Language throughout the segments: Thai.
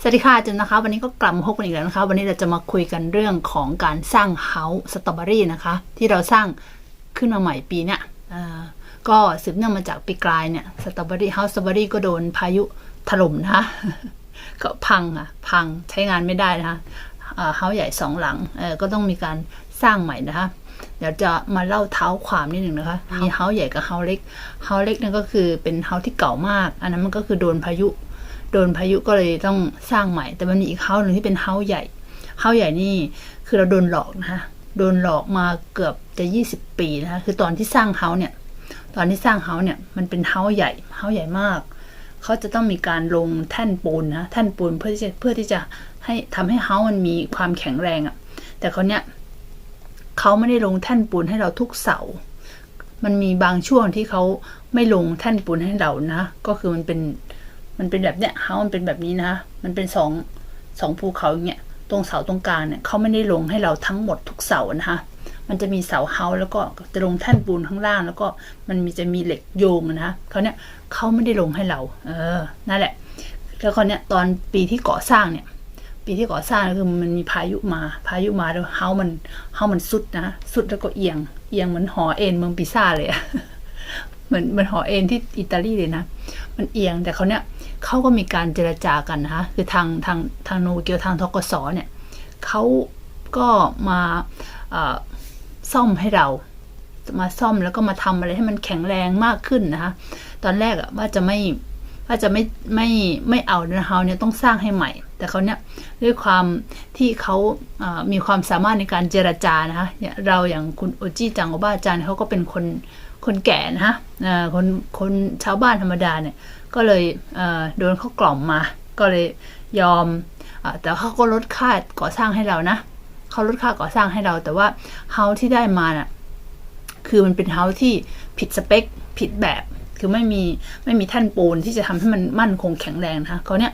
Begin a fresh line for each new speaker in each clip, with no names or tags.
สวัสดีค่ะจุนนะคะ วันนี้ก็กลับมาพบกันอีกแล้วนะคะ วันนี้เราจะมาคุยกันเรื่องของการสร้างเฮาส์สตรอเบอรี่นะคะ ที่เราสร้างขึ้นมาใหม่ปีเนี้ยอ่าก็สืบเนื่องมาจากปีกลายเนี่ยสตรอเบอรี่เฮาส์สตรอเบอรี่ก็โดนพายุถล่มนะคะก็พังอะพังใช้งานไม่ได้นะคะอ่าเฮาส์ใหญ่สองหลังเออก็ต้องมีการสร้างใหม่นะคะเดี๋ยวจะมาเล่าเท้าความนิดหนึ่งนะคะ มีเฮาส์ใหญ่กับเฮาส์เล็ก เฮาส์เล็กนั่นก็คือเป็นเฮาส์ที่เก่ามาก อันนั้นมันก็คือโดนพายุ โดนพายุก็เลยต้องสร้างใหม่ แต่มันมีอีกเฮาหนึ่งที่เป็นเฮาใหญ่เฮาใหญ่นี่คือเราโดนหลอกนะคะโดนหลอกมาเกือบจะ 20 ปีนะคะคือตอนที่สร้างเฮาเนี่ย ตอนที่สร้างเฮาเนี่ยมันเป็นเฮาใหญ่เฮาใหญ่มากเขาจะต้องมีการลงแท่นปูนนะแท่นปูนเพื่อที่จะเพื่อที่จะให้ทำให้เฮามันมีความแข็งแรงอะ่ะ แต่เขาเนี้ยเขาไม่ได้ลงแท่นปูนให้เราทุกเสา มันมีบางช่วงที่เขาไม่ลงแท่นปูนให้เรานะ ก็คือมันเป็น มันเป็นแบบเนี้ยเฮามันเป็นแบบนี้นะมันเป็นสองสองภูเขาอย่างเงี้ยตรงเสาตรงกลางเนี่ยเขาไม่ได้ลงให้เราทั้งหมดทุกเสานะคะมันจะมีเสาเฮาแล้วก็จะลงแท่นปูนข้างล่าง แล้วก็มันมีจะมีเหล็กโยงนะคะเขาเนี่ยเขาไม่ได้ลงให้เรา เออนั่นแหละ แล้วเขาเนี่ยตอนปีที่ก่อสร้างเนี่ย ปีที่ก่อสร้างคือมันมีพายุมา พายุมาแล้วเฮามันเฮามันสุดนะสุดแล้วก็เอียงเอียงเหมือนหอเอ็นเมืองปิซ่าเลยอะ เหมือนเหมือนหอเอ็นที่อิตาลีเลยนะ มันเอียงแต่เขาเนี่ยเขาก็มีการเจรจากันนะคะคือทางทางทางโนเกียวทางทกสเนี่ยเขาก็มาซ่อมให้เรา มาซ่อมแล้วก็มาทำอะไรให้มันแข็งแรงมากขึ้นนะคะตอนแรกอะว่าจะไม่ว่าจะไม่ไม่ไม่เอานเฮาเนี่ยต้องสร้างให้ใหม่ แต่เขาเนี่ยด้วยความที่เขาเอ่อมีความสามารถในการเจรจานะคะเนี่ยเราอย่างคุณโอจิจังโอบ้าจันเขาก็เป็นคน คนแก่นะคะคนคนชาวบ้านธรรมดาเนี่ยก็เลยโดนเขากล่อมมา ก็เลยยอมอแต่เขาก็ลดค่าก่อสร้างให้เรานะเขาลดค่าก่อสร้างให้เรา แต่ว่าเฮาที่ได้มาน่ะคือมันเป็นเฮาที่ผิดสเปคผิดแบบ คือไม่มีไม่มีแท่านปูนที่จะทำให้มันมั่นคงแข็งแรงนะคะเขาเนี่ย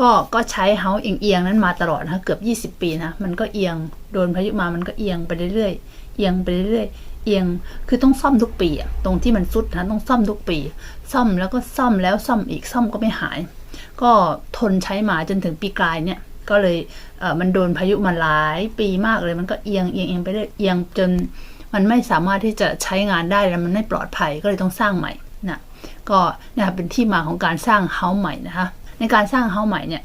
ก็ก็ใช้เฮาเอียงๆนั้นมาตลอดนะคะเกือบ 20 ปีนะมันก็เอียงโดนพายุมามันก็เอียงไปเรื่อยๆเอียงไปเรื่อยๆ เอียงคือต้องซ่อมทุกปีอะตรงที่มันสุดนะต้องซ่อมทุกปี ซ่อมแล้วก็ซ่อมแล้วซ่อมอีกซ่อมก็ไม่หาย ก็ทนใช้มาจนถึงปีกลายเนี่ยก็เลยเออมันโดนพายุมาหลายปีมากเลยมันก็เอียงเอียงเอียงไปเรื่อยเอียงจนมันไม่สามารถที่จะใช้งานได้แล้วมันไม่ปลอดภัยก็เลยต้องสร้างใหม่นะก็เนี่ยเป็นที่มาของการสร้างเฮาใหม่นะคะในการสร้างเฮาใหม่เนี่ย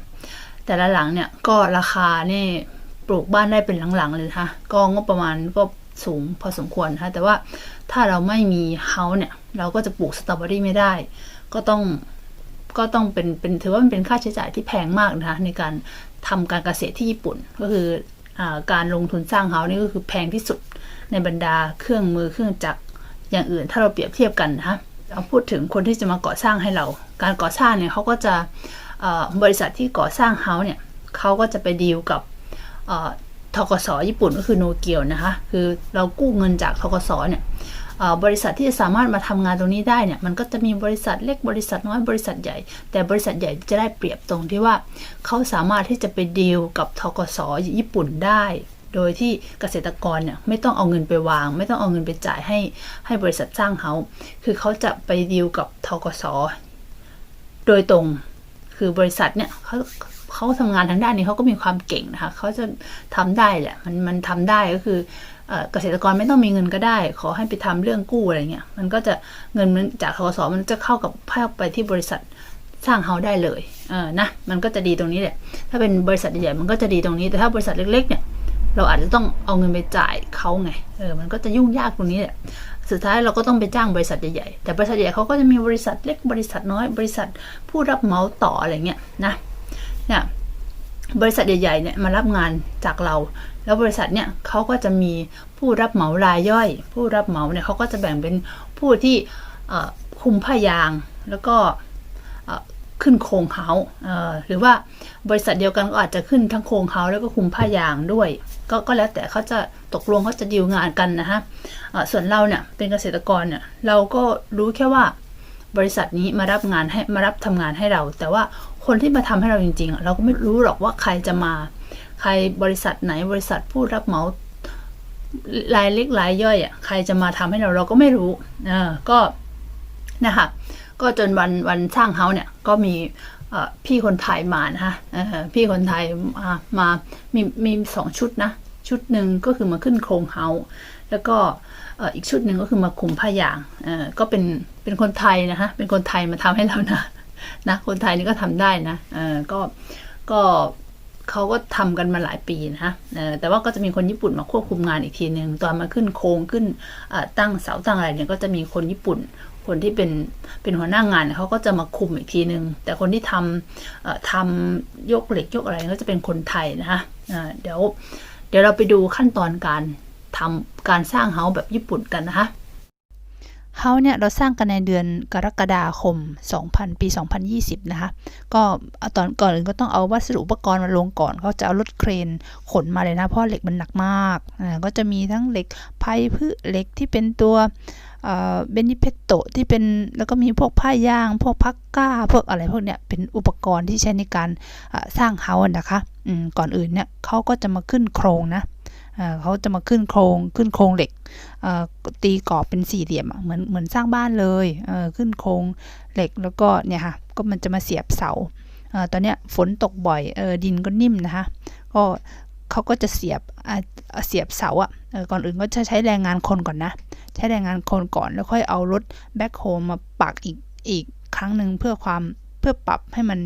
แต่ละหลังเนี่ยก็ราคานี่ปลูกบ้านได้เป็นหลังๆเลยนะคะก็งบประมาณก็ สูงพอสมควรนะคะแต่ว่าถ้าเราไม่มีเฮาเนี่ย เราก็จะปลูกสตรอเบอรี่ไม่ได้ ก็ต้องก็ต้องเป็นเป็นถือว่ามันเป็นค่าใช้จ่ายที่แพงมากนะคะในการทำการเกษตรที่ญี่ปุ่น ก็คืออการลงทุนสร้างเฮานี่ก็คือแพงที่สุดในบรรดาเครื่องมือเครื่องจักรอย่างอื่น ถ้าเราเปรียบเทียบกันนะคะเอาพูดถึงคนที่จะมาก่อสร้างให้เรา การก่อสร้างเนี่ยเขาก็จะบริษัทที่ก่อสร้างเฮาเนี่ยเขาก็จะไปดีลกับ ทกสญี่ปุ่นก็คือโนเกียวนะคะ คือเรากู้เงินจากทกสเนี่ยบริษัทที่จะสามารถมาทำงานตรงนี้ได้เนี่ย มันก็จะมีบริษัทเล็กบริษัทน้อยบริษัทใหญ่ แต่บริษัทใหญ่จะได้เปรียบตรงที่ว่าเขาสามารถที่จะไปดีลกับทกสญี่ปุ่นได้ โดยที่เกษตรกรเนี่ยไม่ต้องเอาเงินไปวาง ไม่ต้องเอาเงินไปจ่ายให้ให้บริษัทสร้างเฮาคือเขาจะไปดีลกับทกสโดยตรงคือบริษัทเนี่ยเขา เขาทำงานทางด้านนี้เขาก็มีความเก่งนะคะเขาจะทำได้แหละมันมันทำได้ก็คือเกษตรกรไม่ต้องมีเงินก็ได้ ขอให้ไปทำเรื่องกู้อะไรเงี้ยมันก็จะเงินมันจากทกสมันจะเข้ากับเข้าไปที่บริษัทสร้างเฮาได้เลยเออนะมันก็จะดีตรงนี้แหละถ้าเป็นบริษัทใหญ่ๆมันก็จะดีตรงนี้แต่ถ้าบริษัทเล็กๆเนี่ยเราอาจจะต้องเอาเงินไปจ่ายเขาไง เออ มันก็จะยุ่งยากตรงนี้แหละ สุดท้ายเราก็ต้องไปจ้างบริษัทใหญ่ๆ แต่บริษัทใหญ่เขาก็จะมีบริษัทเล็กบริษัทน้อยบริษัทผู้รับเหมาต่ออะไรเงี้ยนะ เนี่ยบริษัทใหญ่ๆเนี่ยมารับงานจากเรา แล้วบริษัทเนี่ยเขาก็จะมีผู้รับเหมารายย่อย ผู้รับเหมาเนี่ยเขาก็จะแบ่งเป็นผู้ที่คุมผ้ายางแล้วก็ขึ้นโครงเฮาเหรือว่าบริษัทเดียวกันก็อาจจะขึ้นทั้งโครงเฮาแล้วก็คุมผ้ายางด้วยก็ก็แล้วแต่เขาจะตกลงเขาจะดีลงานกันนะฮะส่วนเราเนี่ยเป็นเกษตรกรเนี่ยเราก็รู้แค่ว่าบริษัทนี้มารับงานให้มารับทำงานให้เรา แต่ว่า คนที่มาทำให้เราจริงๆเราก็ไม่รู้หรอกว่าใครจะมา ใครบริษัทไหนบริษัทผู้รับเหมารายเล็กรายย่อยอะใครจะมาทำให้เราเราก็ไม่รู้เออก็นะคะก็จนวันวันสร้างเฮาเนี่ยก็มีพี่คนไทยมานะคะพี่คนไทยมามามีมีสองชุดนะ ชุดหนึ่งก็คือมาขึ้นโครงเฮาแล้วก็อีกชุดหนึ่งก็คือมาคุมผ้ายางอ่อก็เป็นเป็นคนไทยนะคะเป็นคนไทยมาทำให้เรานะ นะคนไทยนี่ก็ทำได้นะเออก็ก็เขาก็ทำกันมาหลายปีนะเออแต่ว่าก็จะมีคนญี่ปุ่นมาควบคุมงานอีกทีหนึ่งตอนมาขึ้นโครงขึ้นเอ่อตั้งเสาตั้งอะไรเนี่ยก็จะมีคนญี่ปุ่น คนที่เป็นเป็นหัวหน้างานเขาก็จะมาคุมอีกทีหนึ่งแต่คนที่ทำเอ่อทำยกเหล็กยกอะไรก็จะเป็นคนไทยนะคะอ่าเดี๋ยวเดี๋ยวเราไปดูขั้นตอนการทำการสร้างเฮาส์แบบญี่ปุ่นกันนะคะ เฮาเนี่ยเราสร้างกันในเดือนกรกฎาคม 2000 ปี 2020 นะคะ ก็ตอนก่อนอื่นก็ต้องเอาวัสดุอุปกรณ์มาลงก่อน เขาจะเอารถเครนขนมาเลยนะ เพราะเหล็กมันหนักมากก็จะมีทั้งเหล็กไพพืเหล็กที่เป็นตัวเบนิเพตโตที่เป็นแล้วก็มีพวกผ้ายาง พวกพักก้า พวกอะไรพวกเนี้ยเป็นอุปกรณ์ที่ใช้ในการสร้างเฮาส์นะคะก่อนอื่นเนี่ยเขาก็จะมาขึ้นโครงนะ เขาจะมาขึ้นโครงขึ้นโครงเหล็กตีกรอบเป็นสี่เหลี่ยมเหมือนเหมือนสร้างบ้านเลยเขึ้นโครงเหล็กแล้วก็เนี่ยค่ะก็มันจะมาเสียบเสาอตอนนี้ฝนตกบ่อยอดินก็นิ่มนะคะก็เขาก็จะเสียบเสียบเสาอะก่อนอื่นก็จะใช้แรงงานคนก่อนนะ ใช้แรงงานคนก่อนแล้วค่อยเอารถแบ็คโฮมาปักอีกอีกครั้งหนึ่งเพื่อความเพื่อปรับให้มัน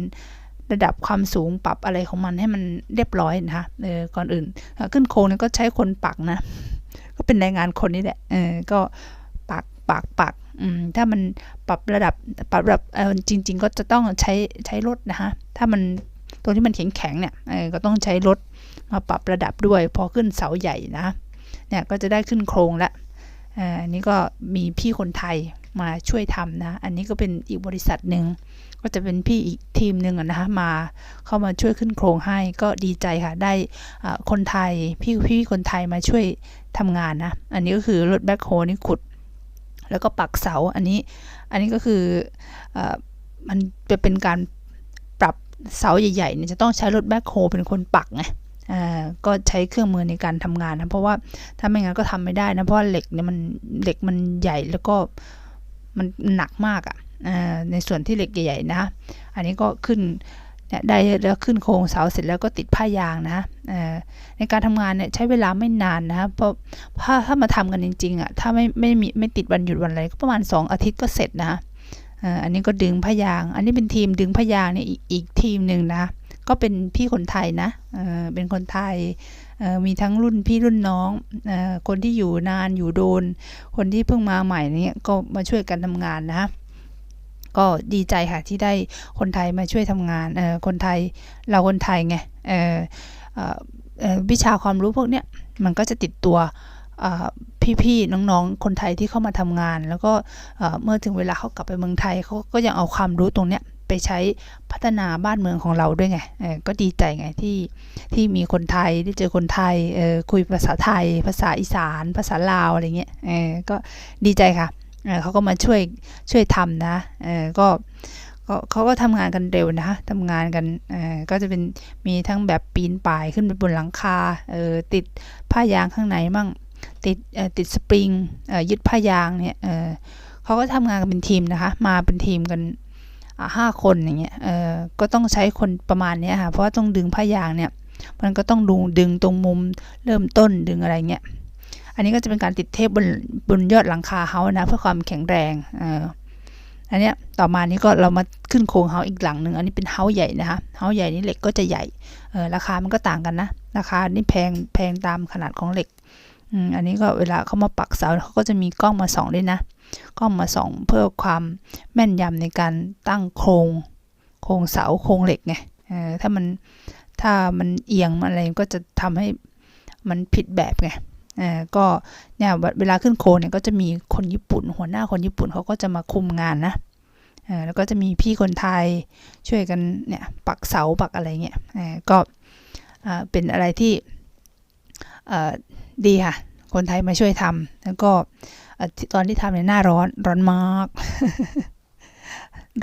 ระดับความสูงปรับอะไรของมันให้มันเรียบร้อยนะคะเออก่อนอื่น ขึ้นโครงเนี่ยก็ใช้คนปักนะ ก็เป็นแรงงานคนนี่แหละเออก็ปักปักปักอืมถ้ามันปรับระดับปรับระดับเออจริง ๆ ก็จะต้องใช้ใช้รถนะคะถ้ามันตรงที่มันแข็งแข็งๆเนี่ยเออก็ต้องใช้รถมาปรับระดับด้วย พอขึ้นเสาใหญ่นะเนี่ยก็จะได้ขึ้นโครงละเอออันนี้ก็มีพี่คนไทย มาช่วยทำนะ อันนี้ก็เป็นอีกบริษัทหนึ่งก็จะเป็นพี่อีกทีมหนึ่งนะคะมาเข้ามาช่วยขึ้นโครงให้ก็ดีใจค่ะได้คนไทยพี่พี่คนไทยมาช่วยทำงานนะ อันนี้ก็คือรถแบ็คโฮนี่ขุด แล้วก็ปักเสาอันนี้อันนี้ก็คืออมันจะเป็นการปรับเสาใหญ่ๆเนี่ยจะต้องใช้รถแบ็คโฮเป็นคนปักไงอ่าก็ใช้เครื่องมือในการทำงานนะเพราะว่าถ้าไม่งั้นก็ทำไม่ได้นะเพราะว่าเหล็กเนี่ยมันเหล็กมันใหญ่แล้วก็ มันหนักมากอะ่ะในส่วนที่เหล็กใหญ่ๆนะ อันนี้ก็ขึ้นเนี่ยได้แล้วขึ้นโครงเสาเสร็จแล้วก็ติดผ้ายางนะอ่อในการทำงานเนี่ยใช้เวลาไม่นานนะเพราะถ้าถ้ามาทำกันจริงๆอะถ้าไม่ไม่มีไม่ติดวันหยุดวันอะไรก็ประมาณ 2 อาทิตย์ก็เสร็จนะอ่ออันนี้ก็ดึงผ้ายาง อันนี้เป็นทีมดึงผ้ายางเนี่ยอีกทีมหนึ่งนะ ก็เป็นพี่คนไทยนะเออเป็นคนไทย มีทั้งรุ่นพี่รุ่นน้องอคนที่อยู่นานอยู่โดน คนที่เพิ่งมาใหม่เนี่ยก็มาช่วยกันทำงานนะก็ดีใจค่ะที่ได้คนไทยมาช่วยทำงานคนไทยเราคนไทยไงวิชาความรู้พวกเนี้ยมันก็จะติดตัวพี่ๆน้องๆ คนไทยที่เข้ามาทำงาน แล้วก็เอ่อเมื่อถึงเวลาเขากลับไปเมืองไทยเขาก็ยังเอาความรู้ตรงเนี้ย ไปใช้พัฒนาบ้านเมืองของเราด้วยไงก็ดีใจไงที่ที่มีคนไทยได้เจอคนไทยคุยภาษาไทย ภาษาอีสาน ภาษาลาวอะไรเงี้ยก็ดีใจค่ะเเขาก็มาช่วยช่วยทำนะก็เขาก็ทำงานกันเร็วนะคะทำงานกันก็จะเป็นมีทั้งแบบปีนป่ายขึ้นไปบนหลังคาติดผ้ายางข้างในมั่งติดติดสปริงยึดผ้ายางเนี่ยเขาก็ทำงานกันเป็นทีมนะคะ มาเป็นทีมกัน ห้าคนอย่างเงี้ยเออก็ต้องใช้คนประมาณเนี้ยค่ะเพราะว่าต้องดึงผ้ายางเนี่ยมันก็ต้องดูดึงตรงมุมเริ่มต้นดึงอะไรเงี้ยอันนี้ก็จะเป็นการติดเทปบนบนยอดหลังคาเฮานะเพื่อความแข็งแรงเอออันเนี้ยต่อมานี้ก็เรามาขึ้นโครงเฮาอีกหลังหนึ่งอันนี้เป็นเฮาใหญ่นะคะเฮาใหญ่นี่เหล็กก็จะใหญ่เออราคามันก็ต่างกันนะราคานี่แพงแพงตามขนาดของเหล็กอืมอันนี้ก็เวลาเขามาปักเสาเขาก็จะมีกล้องมาส่องด้วยนะ กล้องมาส่องเพื่อความแม่นยำในการตั้งโครงโครงเสาโครงเหล็กไงถ้ามันถ้ามันเอียงอะไรก็จะทำให้มันผิดแบบไงก็เนี่ยเวลาขึ้นโครงเนี่ยก็จะมีคนญี่ปุ่น หัวหน้าคนญี่ปุ่นเขาก็จะมาคุมงานนะแล้วก็จะมีพี่คนไทยช่วยกันเนี่ยปักเสาปักอะไรเงี้ยก็อ่าเป็นอะไรที่อ่อดีค่ะ คนไทยมาช่วยทำแล้วก็ ตอนที่ทำในยหน้าร้อนร้อนมาก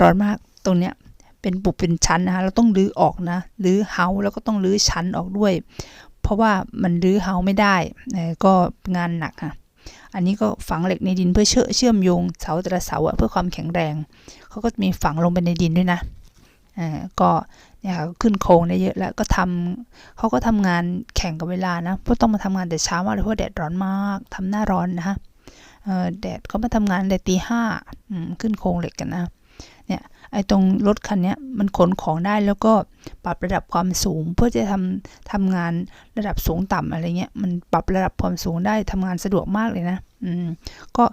ร้อนมากตรงเนี้ยเป็นปุบเป็นชั้นนะคะเราต้องรื้อออกนะรื้อเฮาแล้วก็ต้องรื้อชั้นออกด้วย เพราะว่ามันรื้อเฮาไม่ได้ก็งานหนักค่ะอันนี้ก็ฝังเหล็กในดินเพื่อเชื่อเชื่อมโยงเสาแต่ละเสาเพื่อความแข็งแรงเขาก็มีฝังลงไปในดินด้วยนะ
อ่าก็เนี่ยค่ะขึ้นโครงได้เยอะแล้วก็ทำเขาก็ทำงานแข่งกับเวลานะเพราะต้องมาทำงานแต่เช้ามากเลยเพราะแดดร้อนมากทำหน้าร้อนนะฮะ แดดเขามาทำงานแต่ตีห้าขึ้นโครงเหล็กกันนะเนี่ยไอ้ตรงรถคันนี้มันขนของได้แล้วก็ปรับระดับความสูง เพื่อจะทำทำงานระดับสูงต่ำอะไรเงี้ยมันปรับระดับความสูงได้ทำงานสะดวกมากเลยนะอืมก็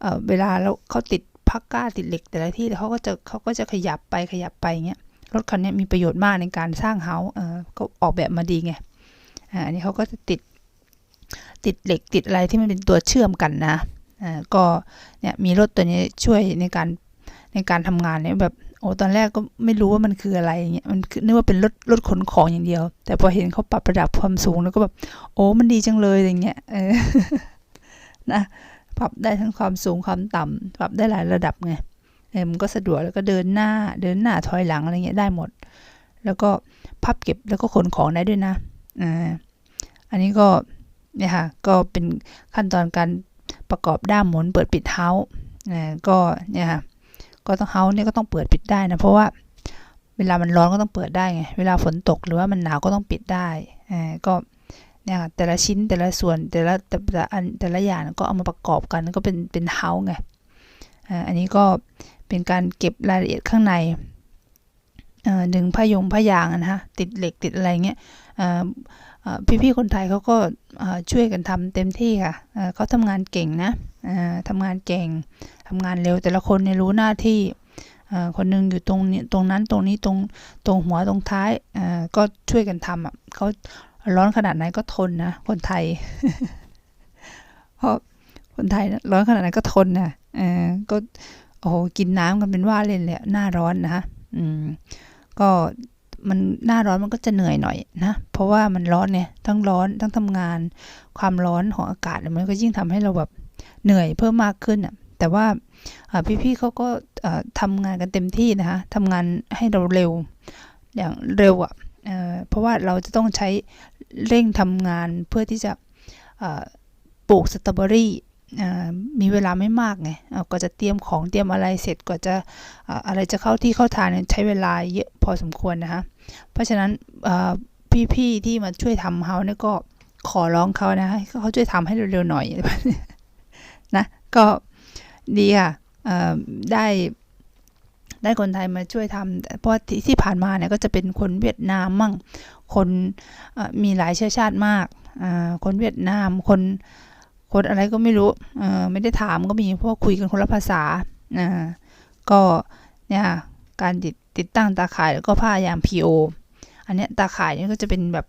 เออเวลาแล้วเขาติดพักก้าติดเหล็กแต่ละที่เขาก็จะเขาก็จะขยับไปขยับไปเงี้ยรถคันนี้มีประโยชน์มากในการสร้างเฮาส์เออก็ออกแบบมาดีไงอ่าอันนี้เขาก็จะติดติดเหล็กติดอะไรที่มันเป็นตัวเชื่อมกันนะ ก็เนี่ยมีรถตัวนี้ช่วยในการในการทำงานเนี่ยแบบโอ้ตอนแรกก็ไม่รู้ว่ามันคืออะไรเงี้ยมันนึกว่าเป็นรถรถขนของอย่างเดียว แต่พอเห็นเขาปรับระดับความสูงแล้วก็แบบโอ้มันดีจังเลยอย่างเงี้ยเออนะปรับได้ทั้งความสูงความต่ำปรับได้หลายระดับไงเออมันก็สะดวกแล้วก็เดินหน้าเดินหน้าถอยหลังอะไรเงี้ยได้หมด แล้วก็พับเก็บแล้วก็ขนของได้ด้วยนะอ่าอันนี้ก็เนี่ยค่ะก็เป็นขั้นตอนการ ประกอบด้ามหมุนเปิดปิดเท้าอ่าก็เนี่ยค่ะก็ต้องเฮาเนี่ยก็ต้องเปิดปิดได้นะเพราะว่าเวลามันร้อนก็ต้องเปิดได้ไงเวลาฝนตกหรือว่ามันหนาวก็ต้องปิดได้อ่าก็เนี่ยค่ะแต่ละชิ้นแต่ละส่วนแต่ละแต่ละอันแต่ละอย่างก็เอามาประกอบกันก็เป็นเป็นเฮาไงอ่าอันนี้ก็เป็นการเก็บรายละเอียดข้างในดึงผ้ายงผ้ายางนะฮะติดเหล็กติดอะไรเงี้ย พี่ๆคนไทยเขาก็ช่วยกันทำเต็มที่ค่ะเขาทำงานเก่งนะทำงานเก่งทำงานเร็วแต่ละคนเนี่ยรู้หน้าที่คนนึงอยู่ตรงนี้ตรงนั้นตรงนี้ตรงตรงหัวตรงท้ายก็ช่วยกันทำอะเขาร้อนขนาดไหนก็ทนนะคนไทย เพราะคนไทยร้อนขนาดไหนก็ทนนะเออก็โอ้โหกินน้ำกันเป็นว่าเล่นเลยหน้าร้อนนะฮะอืมก็ มันหน้าร้อนมันก็จะเหนื่อยหน่อยนะ เพราะว่ามันร้อนเนี่ยทั้งร้อนทั้งทำงาน ความร้อนของอากาศมันก็ยิ่งทำให้เราแบบเหนื่อยเพิ่มมากขึ้นอะแต่ว่าพี่ๆเขาก็ทำงานกันเต็มที่นะคะทำงานให้เราเร็วอย่างเร็วอะเพราะว่าเราจะต้องใช้เร่งทำงานเพื่อที่จะปลูกสตรอเบอรี่ มีเวลาไม่มากไงก็จะเตรียมของเตรียมอะไรเสร็จก็จะอะไรจะเข้าที่เข้าทางใช้เวลาเยอะพอสมควรนะคะเพราะฉะนั้นพี่ๆที่มาช่วยทำเฮาเนี่ยก็ขอร้องเขานะให้เขาช่วยทำให้เร็วๆหน่อยนะก็ดีค่ะได้ได้คนไทยมาช่วยทำเพราะที่ที่ผ่านมาเนี่ยก็จะเป็นคนเวียดนามมั่ง คนมีหลายเชื้อชาติมาก คนเวียดนาม คน คนอะไรก็ไม่รู้เออไม่ได้ถามก็มีเพราะคุยกันคนละภาษาอ่าก็เนี่ยการติดติดตั้งตาข่ายแล้วก็ผ้ายาง PO อันเนี้ยตาข่ายนี่ก็จะเป็นแบบ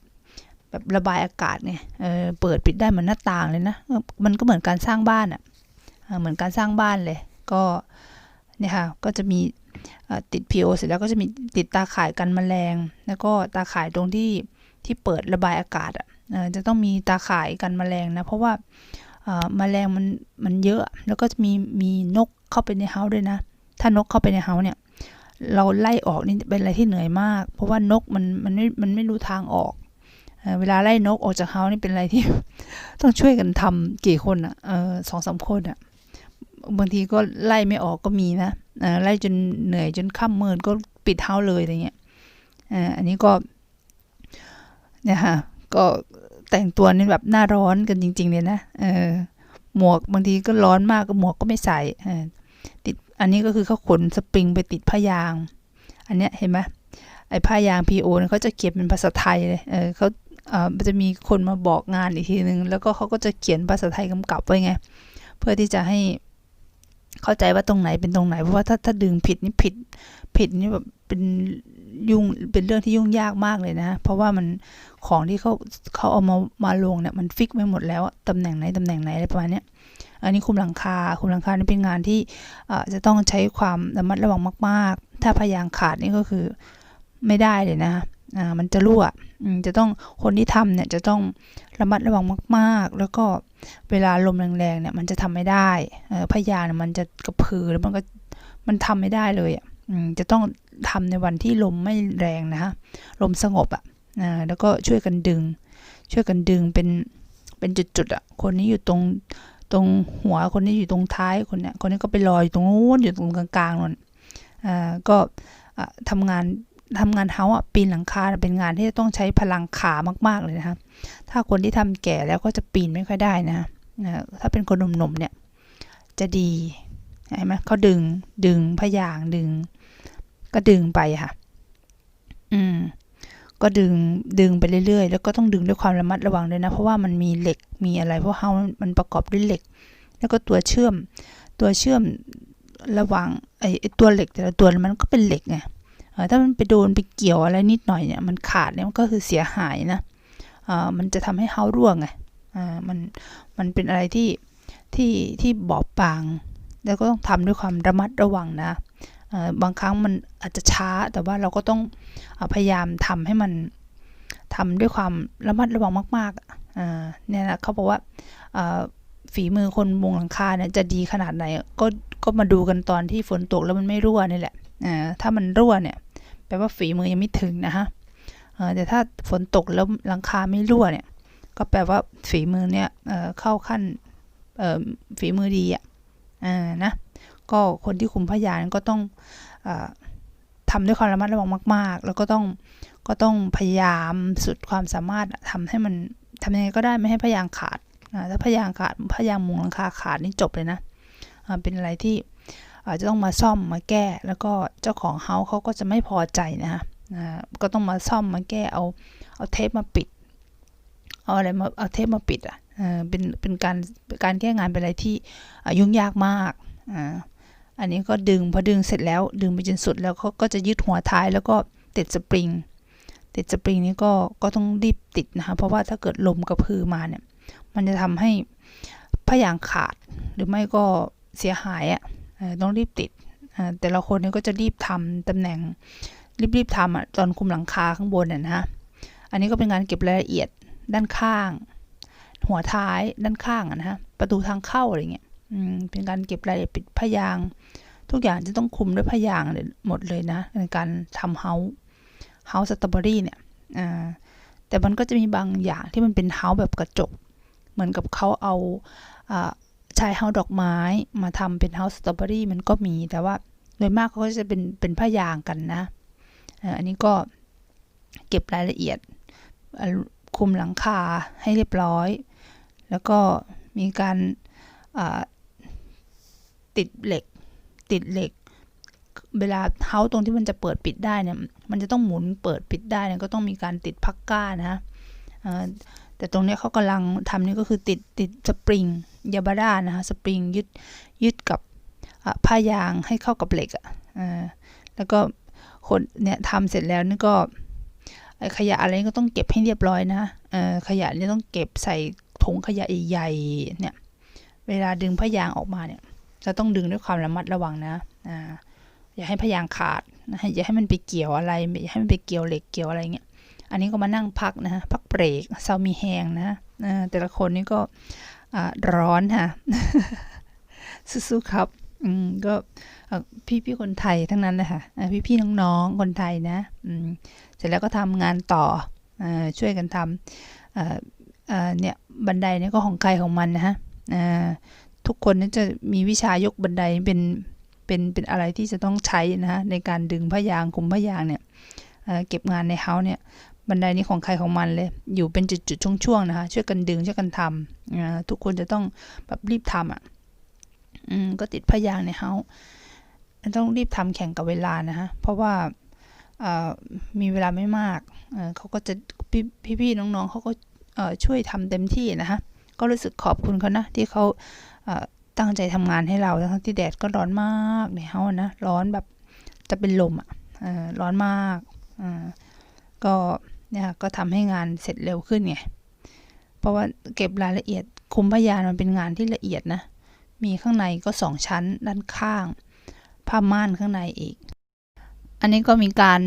แบบระบายอากาศเนี่ยเออเปิดปิดได้เหมือนหน้าต่างเลยนะ มันก็เหมือนการสร้างบ้านอะ่ะเหมือนการสร้างบ้านเลย ก็เนี่ยค่ะ ก็จะมีติด PO เสร็จแล้วก็จะมีติดตาข่ายกันแมลง แล้วก็ตาข่ายตรงที่ที่เปิดระบายอากาศอะจะต้องมีตาข่ายกันแมลงนะ เพราะว่า แมลงมันมันเยอะ แล้วก็มีมีนกเข้าไปในเฮาด้วยนะ ถ้านกเข้าไปในเฮาเนี่ย เราไล่ออกนี่เป็นอะไรที่เหนื่อยมาก เพราะว่านกมันมันไม่มันไม่รู้ทางออก เวลาไล่นกออกจากเฮานี่เป็นอะไรที่ ต้องช่วยกันทำกี่คนอะสองสามคนอะบางทีก็ไล่ไม่ออกก็มีนะไล่จนเหนื่อยจนค่ำมืดก็ปิดเฮาเลยอะไรเงี้ยอันนี้ก็เนี่ยค่ะก็ แต่งตัวนี่แบบหน้าร้อนกันจริง ๆ เลยนะเออหมวกบางทีก็ร้อนมากก็หมวกก็ไม่ใส่ติดอันนี้ก็คือเขาขนสปริงไปติดผ้ายาง อันเนี้ยเห็นไหมไอ้ผ้ายาง PO เขาจะเขียนเป็นภาษาไทยเลยเออเขาเออจะมีคนมาบอกงานอีกทีนึงแล้วก็เขาก็จะเขียนภาษาไทยกำกับไว้ไง เพื่อที่จะให้เข้าใจว่าตรงไหนเป็นตรงไหนเพราะว่าถ้าถ้าดึงผิดนี่ผิดผิดนี่แบบเป็น ยุ่งเป็นเรื่องที่ยุ่งยากมากเลยนะ เพราะว่ามันของที่เขาเขาเอามามาลงเนี่ยมันฟิกไว้หมดแล้วตำแหน่งไหนตำแหน่งไหนอะไรประมาณนี้อันนี้คุมหลังคาคุมหลังคานี่เป็นงานที่จะต้องใช้ความระมัดระวังมาก ๆ ถ้าพยางขาดนี่ก็คือไม่ได้เลยนะอ่ามันจะรั่วจะต้องคนที่ทำเนี่ยจะต้องระมัดระวังมาก ๆ แล้วก็เวลาลมแรงๆเนี่ยมันจะทำไม่ได้พยางมันจะกระพือแล้วมันก็มันทำไม่ได้เลยอะจะต้อง ทำในวันที่ลมไม่แรงนะฮะลมสงบอะ่ะแล้วก็ช่วยกันดึง ช่วยกันดึงเป็นเป็นจุดๆอะ่ะคนนี้อยู่ตรงตรงหัวคนนี้อยู่ตรงท้ายคนเนี้ยคนนี้ก็ไปลอยอยู่ตรงนู้นอยู่ตรงกลางๆนั่นอ่าก็ทำงานทำงานเฮาอะปีนหลังคาเป็นงานที่จะต้องใช้พลังขามาก ๆเลยนะคะถ้าคนที่ทำแก่แล้วก็จะปีนไม่ค่อยได้นะนะถ้าเป็นคนหนุ่มๆเนี่ยจะดีเห็นไหมเขาดึงดึงพยางดึง ก็ดึงไปค่ะ อืม ก็ดึงดึงไปเรื่อยๆ แล้วก็ต้องดึงด้วยความระมัดระวังด้วยนะ เพราะว่ามันมีเหล็กมีอะไรเพราะเฮามันประกอบด้วยเหล็ก แล้วก็ตัวเชื่อม ตัวเชื่อมระหว่างไอ้ตัวเหล็กแต่ละตัวมันก็เป็นเหล็กไงถ้ามันไปโดนไปเกี่ยวอะไรนิดหน่อยเนี่ยมันขาดเนี่ยมันก็คือเสียหายนะเออมันจะทำให้เฮาร่วงไงอ่ามันมันเป็นอะไรที่ที่ที่บอบบาง แล้วก็ต้องทำด้วยความระมัดระวังนะ บางครั้งมันอาจจะช้าแต่ว่าเราก็ต้องอพยายามทำให้มันทำด้วยความระมัดระวังมากๆอะเนี่ยนะเขาบอกว่าฝีมือคนมุงหลังคาเนี่ยจะดีขนาดไหน ก็ก็มาดูกันตอนที่ฝนตกแล้วมันไม่รั่วนี่แหละอถ้ามันรั่วเนี่ยแปลว่าฝีมือยังไม่ถึงนะฮะแต่ถ้าฝนตกแล้วหลังคาไม่รั่วเนี่ย ก็แปลว่าฝีมือเนี่ยเข้าขั้นฝีมือดีอะนะ ก็คนที่คุมพยานก็ต้องออทำด้วยความระมัดระวังมาก ๆ แล้วก็ต้องก็ต้องพยายามสุดความสามารถอะทำให้มันทำยังไงก็ได้ไม่ให้พยางขาดถ้าพยางขาดพยางมุงหลังคาขาดนี่จบเลยนะเป็นอะไรที่อาจจะต้องมาซ่อมมาแก้ แล้วก็เจ้าของเฮาส์เขาก็จะไม่พอใจนะฮะก็ต้องมาซ่อมมาแก้เอาเอาเทปมาปิด เอาอะไรมาเอาเทปมาปิดอะเป็นเป็นการการแก้งานเป็นอะไรที่ยุ่งยากมากอ่า อันนี้ก็ดึงพอดึงเสร็จแล้วดึงไปจนสุดแล้วเขาก็จะยึดหัวท้ายแล้วก็ติดสปริง ติดสปริงนี้ก็ก็ต้องรีบติดนะคะเพราะว่าถ้าเกิดลมกระพือมาเนี่ย มันจะทำให้พยางขาดหรือไม่ก็เสียหายอะต้องรีบติดแต่ละคนเนี่ยก็จะรีบทำตำแหน่งรีบๆทำอะตอนคุมหลังคาข้างบนน่ะนะฮะอันนี้ก็เป็นการเก็บรายละเอียดด้านข้าง หัวท้ายด้านข้างอะนะฮะประตูทางเข้าอะไรเงี้ย เป็นการเก็บรายละเอียดปิดพยาง ทุกอย่างจะต้องคุมด้วยพยางหมดเลยนะ ในการทำเฮาส์เฮาส์สตรอเบอรี่เนี่ยแต่มันก็จะมีบางอย่างที่มันเป็นเฮาส์แบบกระจก เหมือนกับเขาเอาอชายเฮาส์ดอกไม้มาทำเป็นเฮาส์สตรอเบอรี่มันก็มีแต่ว่าโดยมากเขาก็จะเป็นเป็นพยางกันนะอันนี้ก็เก็บรายละเอียดคุมหลังคาให้เรียบร้อย แล้วก็มีการ ติดเหล็ก ติดเหล็ก เวลาเฮาตรงที่มันจะเปิดปิดได้เนี่ย มันจะต้องหมุนเปิดปิดได้เนี่ยก็ต้องมีการติดพักก้านะแต่ตรงเนี้ยเขากำลังทำนี่ก็คือติดติดสปริงยาบาร่านะคะสปริงยึดยึดกับผ้ายางให้เข้ากับเหล็กอะ่ะแล้วก็คนเนี่ยทำเสร็จแล้วนี่ก็ขยะอะไรก็ต้องเก็บให้เรียบร้อยนะขยะนี่ต้องเก็บใส่ถุงขยะใหญ่ๆเนี่ย เวลาดึงผ้ายางออกมาเนี่ย เราต้องดึงด้วยความระมัดระวังนะอ่าอย่าให้ผ้ายางขาดนะอย่าให้มันไปเกี่ยวอะไรอย่าให้มันไปเกี่ยวเหล็กเกี่ยวอะไรเงี้ยอันนี้ก็มานั่งพักนะพักเบรกเซามีแหงนะเออแต่ละคนนี่ก็ร้อนค่ะสู้ๆครับอืมก็เอ่พี่ๆคนไทยทั้งนั้นเลยค่ะเอ่พี่ๆน้องๆคนไทยนะอืมเสร็จแล้วก็ทำงานต่ออช่วยกันทำเนี่ยบันไดเนี่ยก็ของใครของมันนะฮะ ทุกคนนี่จะมีวิชายกบันไดเป็นเป็นเป็นอะไรที่จะต้องใช้นะฮะในการดึงผ้ายางคุมผ้ายางเนี่ยเเก็บงานในเฮาส์เนี่ยบันไดนี้ของใครของมันเลย อยู่เป็นจุดๆช่วงๆนะคะช่วยกันดึงช่วยกันทำทุกคนจะต้องแบบรีบทำอะก็ติดพยางในเฮาส์ต้องรีบทำแข่งกับเวลานะฮะเพราะว่ามีเวลาไม่มากเขาก็จะพี่พี่ๆน้องๆเขาก็ช่วยทำเต็มที่นะฮะก็รู้สึกขอบคุณเขานะที่เขา ตั้งใจทำงานให้เราทั้งที่แดดก็ร้อนมากในเฮานะร้อนแบบจะเป็นลมอะร้อนมากอก็เนี่ยก็ทำให้งานเสร็จเร็วขึ้นไงเพราะว่าเก็บรายละเอียดคุมพยานมันเป็นงานที่ละเอียดนะมีข้างในก็สองชั้นด้านข้าง ผ้าม่านข้างในอีก อันนี้ก็มีการ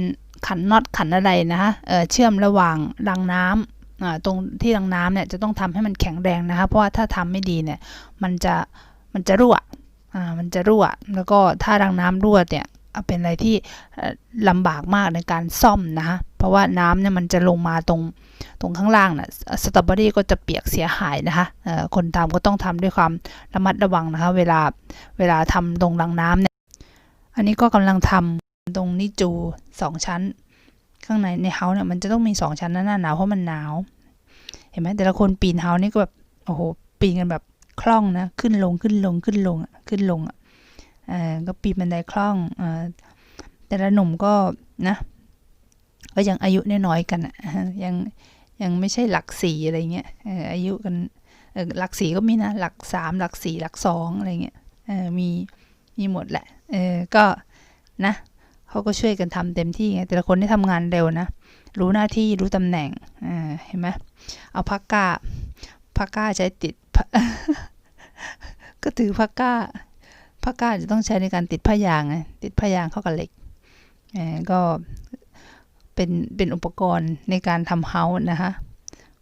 ขันน็อตขันอะไรนะคะเอ่อเชื่อมระหว่างรังน้ำอ่า ตรงที่รังน้ำเนี่ยจะต้องทำให้มันแข็งแรงนะคะเพราะว่าถ้าทำไม่ดีเนี่ยมันจะมันจะรั่วอ่ามันจะรั่ว แล้วก็ถ้ารังน้ำรั่วเนี่ยเป็นอะไรที่ลำบากมากในการซ่อมนะคะเพราะว่าน้ำเนี่ยมันจะลงมาตรงตรงข้างล่างนะ่ะสตรอเบอรี่ก็จะเปียกเสียหายนะคะคนทำก็ต้องทำด้วยความระมัดระวังนะคะ เวลาเวลาทำตรงรังน้ำเนี่ย อันนี้ก็กำลังทำตรงนิจูสองชั้น ข้างในในเฮาเนี่ยมันจะต้องมีสองชั้นนะหน้าหนาวเพราะมันหนาว เห็นไหมแต่ละคนปีนเฮานี่ก็แบบโอ้โหปีนกันแบบคล่องนะขึ้นลงขึ้นลงขึ้นลงขึ้นลงอะก็ปีนบันไดคล่องอแต่ละหนุ่มก็นะก็ยังอายุน้อยกันอะยังยังไม่ใช่หลักสี่อะไรเงี้ยอออายุกันหลักสี่ก็มีนะหลักสามหลักสี่หลักสองอะไรเงี้ยมีมีหมดแหละเออก็นะ เขาก็ช่วยกันทำเต็มที่ไงแต่ละคนได้ทำงานเร็วนะ รู้หน้าที่รู้ตำแหน่งอ่าเห็นไหมเอาพักกาพักกาใช้ติด ก็ถือพักกาพักกาจะต้องใช้ในการติดผ้ายางไงติดผ้ายางเข้ากับเหล็กเออก็เป็นเป็นอุปกรณ์ในการทำเฮาส์นะคะ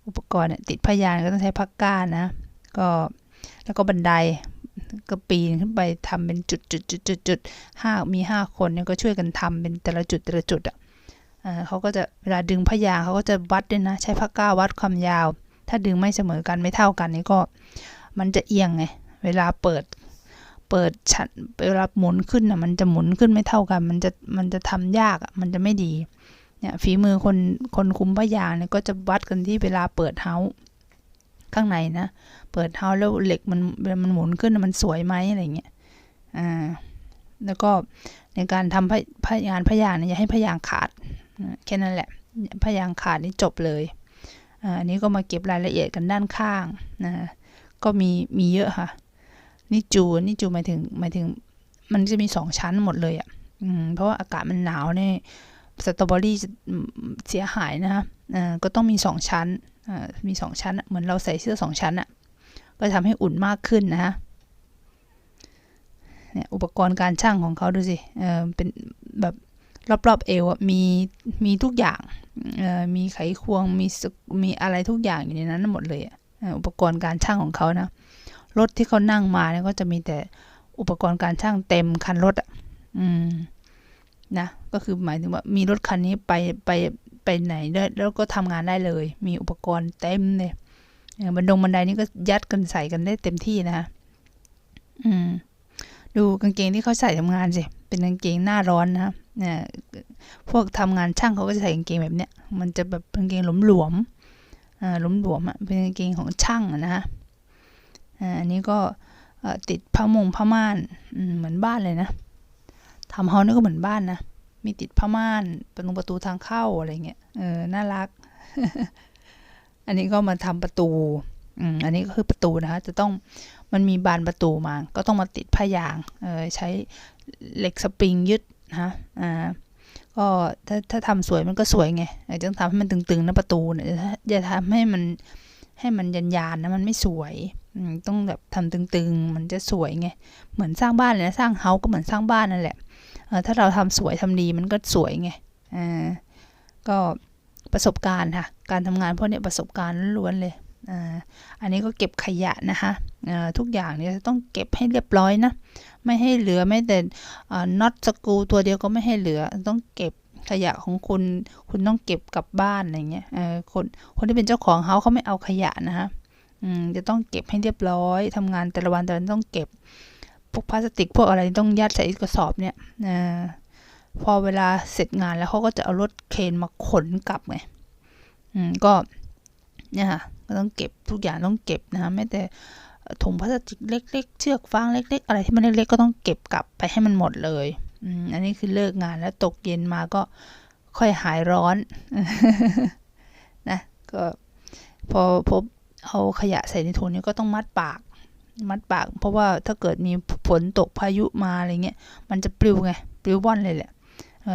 อุปกรณ์เนี่ยติดผ้ายางก็ต้องใช้พักก้านะ ก็แล้วก็บันได ก็ปีนขึ้นไปทำเป็นจุดจุดจุดจุดจุดห้ามีห้าคนเนี่ยก็ช่วยกันทำเป็นแต่ละจุดแต่ละจุดอะเขาก็จะเวลาดึงพยางเขาก็จะวัดด้วยนะ ใช้ผ้าก้าวัดความยาว ถ้าดึงไม่เสมอกันไม่เท่ากันนี่ก็มันจะเอียงไงเวลาเปิดเปิดชั้นเวลาหมุนขึ้นอะมันจะหมุนขึ้นไม่เท่ากัน มันจะมันจะทำยากอะมันจะไม่ดีเนี่ยฝีมือคนคนคุมพยางเนี่ยก็จะวัดกันที่เวลาเปิดเฮาส์ ข้างในนะ เปิดเฮาแล้วเหล็กมันมันหมุนขึ้นมันสวยไหมอะไรเงี้ย อ่า แล้วก็ในการทำพยพยานพยางเนี่ยอย่าให้พยางขาดแค่นั้นแหละ พยางขาดนี่จบเลยอ่าอันนี้ก็มาเก็บรายละเอียดกันด้านข้างนะ ก็มีมีเยอะค่ะ นี่จูนี่จูหมายถึงหมายถึง มันจะมีสองชั้นหมดเลยอะ่ะอืมเพราะว่าอากาศมันหนาวเนี่ยสตรอเบอรี่จะเสียหายนะคะอ่าก็ต้องมีสองชั้น มีสองชั้น เหมือนเราใส่เสื้อสองชั้นอะ ก็ทำให้อุ่นมากขึ้นนะคะเนี่ยอุปกรณ์การช่างของเขาดูสิเออเป็นแบบรอบๆเอวอะมีมีทุกอย่างเอ่อมีไขควงมีมีอะไรทุกอย่างอยู่ในนั้นหมดเลยอะเอ่ออุปกรณ์การช่างของเขานะรถที่เขานั่งมาเนี่ยก็จะมีแต่อุปกรณ์การช่างเต็มคันรถอะอืมนะก็คือหมายถึงว่ามีรถคันนี้ไปไป ไปไหนได้แล้วก็ทำงานได้เลย มีอุปกรณ์เต็มเลยบันดงบันไดนี่ก็ยัดกันใส่กันได้เต็มที่นะคะอืม ดูกางเกงที่เขาใส่ทำงานสิ เป็นกางเกงหน้าร้อนนะเนี่ยพวกทำงานช่างเขาก็จะใส่กางเกงแบบเนี้ย มันจะแบบกางเกงหลวมๆอ่าหลวมๆอะ เป็นกางเกงของช่างนะฮะอ่าอันนี้ก็ติดผ้ามงผ้าม่านเหมือนบ้านเลยนะทำเฮานี่ก็เหมือนบ้านนะ มีติดผ้าม่านประตูประตูทางเข้าอะไรเงี้ยเออน่ารัก อันนี้ก็มาทำประตูอืมอันนี้ก็คือประตูนะคะ จะต้องมันมีบานประตูมา ก็ต้องมาติดผ้ายางเออใช้เหล็กสปริงยึดนะอ่าก็ถ้าถ้าทำสวยมันก็สวยไงต้องทำให้มันตึงๆนะประตูเนี่ยอย่าทำให้มันให้มันยันยานนะมันไม่สวยต้องแบบทำตึงๆ มันจะสวยไงเหมือนสร้างบ้านเลยนะสร้างเฮาส์ก็เหมือนสร้างบ้านนั่นแหละ ถ้าเราทำสวยทำดีมันก็สวยไงอ่าก็ประสบการณ์ค่ะ การทำงานพวกเนี้ยประสบการณ์ล้วนเลยอ่าอันนี้ก็เก็บขยะนะคะทุกอย่างเนี่ยต้องเก็บให้เรียบร้อยนะ ไม่ให้เหลือไม่แต่น็อตสกูตัวเดียวก็ไม่ให้เหลือต้องเก็บขยะของคุณ คุณต้องเก็บกลับบ้านอะไรเงี้ยคนคนที่เป็นเจ้าของเฮาเขาไม่เอาขยะนะคะอืมจะต้องเก็บให้เรียบร้อยทำงานแต่ละวันแต่ละวันต้องเก็บ พวกพลาสติกพวกอะไรต้องยัดใส่กระสอบเนี่ยอพอเวลาเสร็จงานแล้วเขาก็จะเอารถเคนมาขนกลับไงอืมก็เนี่ยค่ะก็ต้องเก็บทุกอย่างต้องเก็บนะคะไม่แต่ถุงพลาสติกเล็ก ๆ เชือกฟางเล็ก ๆ อะไรที่มันเล็กๆก็ต้องเก็บกลับไปให้มันหมดเลยอือันนี้คือเลิกงานแล้วตกเย็นมาก็ค่อยหายร้อนนะก็พอพบเอาขยะใส่ในถุงนี้ก็ต้องมัดปาก มัดปาก เพราะว่าถ้าเกิดมีฝนตกพายุมาอะไรเงี้ยมันจะปลิวไงปลิวว่อนเลยแหละ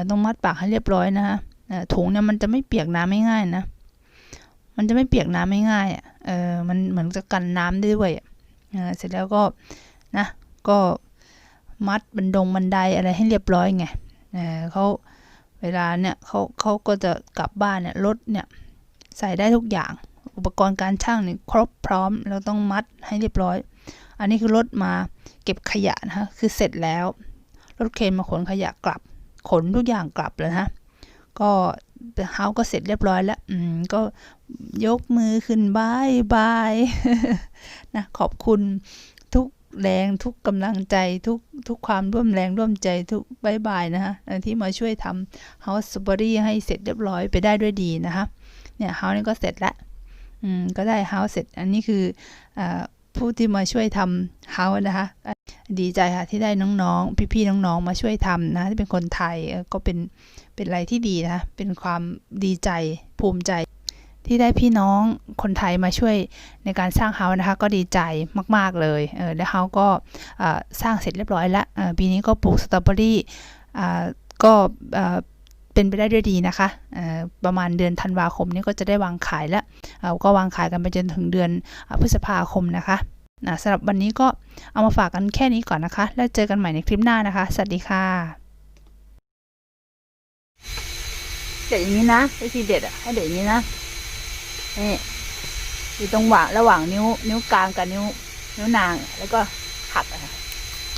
ต้องมัดปากให้เรียบร้อยนะคะถุงเนี่ยมันจะไม่เปียกน้ำไม่ง่ายนะมันจะไม่เปียกน้ำไม่ง่ายอะเออมันเหมือนจะกันน้ำได้ด้วยอะเสร็จแล้วก็นะก็มัดบันดงบันไดอะไรให้เรียบร้อยไงเขาเวลาเนี่ยเขาเขาก็จะกลับบ้านเนี่ยรถเนี่ยใส่ได้ทุกอย่าง อุปกรณ์การช่างเนี่ยครบพร้อม เราต้องมัดให้เรียบร้อย อันนี้คือรถมาเก็บขยะนะคะคือเสร็จแล้วรถเคนมาขนขยะกลับ ขนทุกอย่างกลับแล้วนะก็เฮาก็เสร็จเรียบร้อยแล้ว อืมก็ยกมือขึ้นบายบายนะขอบคุณทุกแรงทุกกำลังใจทุกทุกความร่วมแรงร่วมใจทุกบายบายนะคะที่มาช่วยทำ House s t r a w b e r r y ให้เสร็จเรียบร้อยไปได้ด้วยดีนะคะเนี่ยเฮานี่ก็เสร็จแล้วอืมก็ได้เฮาเสร็จอันนี้คืออ่า ผู้ที่มาช่วยทำเฮานะคะ ดีใจค่ะที่ได้น้องๆ พี่ๆน้องๆ มาช่วยทำนะที่เป็นคนไทยก็เป็นเป็นอะไรที่ดีนะคะเป็นความดีใจภูมิใจ ที่ได้พี่น้องคนไทยมาช่วยในการสร้างเฮานะคะ ก็ดีใจมากๆเลยเออแล้วเฮาก็สร้างเสร็จเรียบร้อยแล้วปีนี้ก็ปลูกสตรอเบอรี่ก็ เป็นไปได้ด้วยดีนะคะเอ่อประมาณเดือนธันวาคมนี้ก็จะได้วางขายแล้วเอ่อก็วางขายกันไปจนถึงเดือนพฤษภาคมนะคะนะสำหรับวันนี้ก็เอามาฝากกันแค่นี้ก่อนนะคะ แล้วเจอกันใหม่ในคลิปหน้านะคะ สวัสดีค่ะ
เด็ดอย่างนี้นะวิธีเด็ดอะให้เด็ดอย่างนี้นะนี่อยู่ตรงหว่างระหว่างนิ้ว นิ้วกลางกับนิ้ว นิ้วนาง แล้วก็หักอะ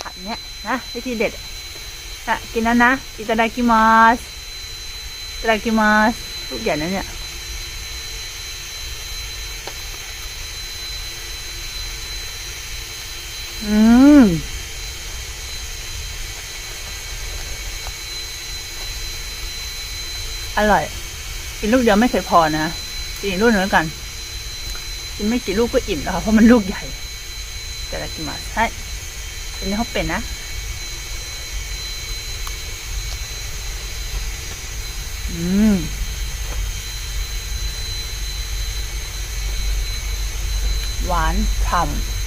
หักเนี้ยนะวิธีเด็ดอะกินแล้วนะอิตาดากิมัส ตาดากิมัสลูกใหญ่นะเนี่ย อืม อร่อย กินลูกเดียวไม่เคยพอนะ กินอีกลูกหนึ่งแล้วกัน กินไม่กี่ลูกก็อิ่มแล้วค่ะ เพราะมันลูกใหญ่แต่ละกินมาใช่อันนี้เขาเป็นนะ อืมหวานฉ่ำ